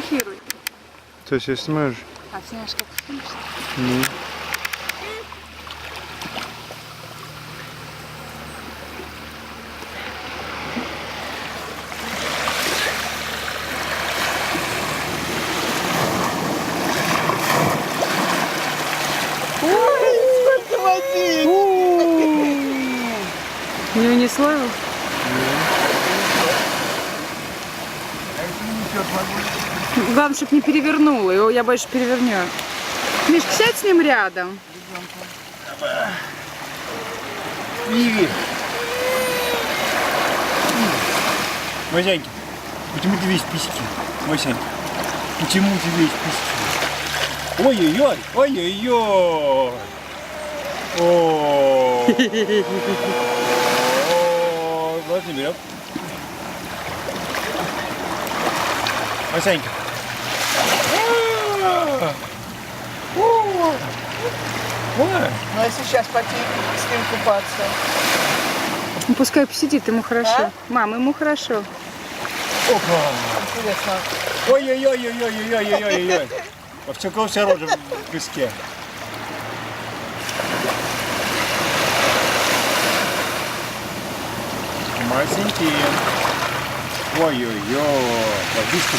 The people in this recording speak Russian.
фотографируй. Ты сейчас сможешь? А знаешь, как снимешься? Ні. Не унесло его? Главное, чтобы не перевернула. Его я больше переверню. Миш, сядь с ним рядом. Иви. Васянька, почему ты весь письки? Васянька, почему ты весь письки? Ой-ой-ой, ой-ой-ой. Ой, ладно, берем. Васянька. Ой. Ну а сейчас пойти с ним купаться. Ну, пускай посидит, ему хорошо. А? Мам, ему хорошо. Опа. Интересно. Ой-ой-ой-ой-ой-ой-ой-ой-ой. Обчекався рожем в піске. Масенький. Ой-ой-ой. Водичка.